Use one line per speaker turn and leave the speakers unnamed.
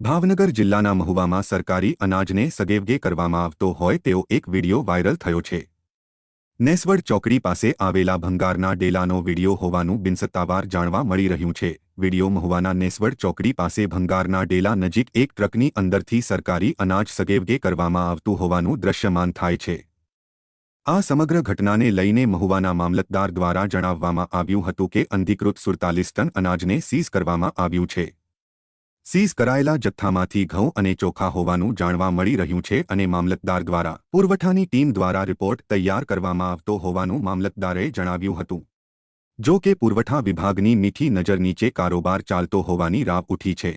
ભાવનગર જિલ્લાના મહુવામાં સરકારી અનાજને સગેવગે કરવામાં આવતો હોય તેવો એક વિડિયો વાયરલ થયો છે. નેસવડ ચોકડી પાસે આવેલા ભંગારના ડેલાનો વિડિયો હોવાનું બિનસત્તાવાર જાણવા મળી રહ્યું છે. વિડિયો મહુવાના નેસવડ ચોકડી પાસે ભંગારના ડેલા નજીક એક ટ્રકની અંદરથી સરકારી અનાજ સગેવગે કરવામાં આવતું હોવાનું દ્રશ્યમાન થાય છે. આ સમગ્ર ઘટનાને લઈને મહુવાના મામલતદાર દ્વારા જણાવવામાં આવ્યું હતું કે અનધિકૃત સુડતાલીસ ટન અનાજને સીઝ કરવામાં આવ્યું છે. સીઝ કરાયેલા જથ્થામાંથી ઘઉં અને ચોખા હોવાનું જાણવા મળી રહ્યું છે અને મામલતદાર દ્વારા પુરવઠાની ટીમ દ્વારા રિપોર્ટ તૈયાર કરવામાં આવતો હોવાનું મામલતદારે જણાવ્યું હતું. જો કે પુરવઠા વિભાગની મીઠી નજર નીચે કારોબાર ચાલતો હોવાની રાવ ઉઠી છે.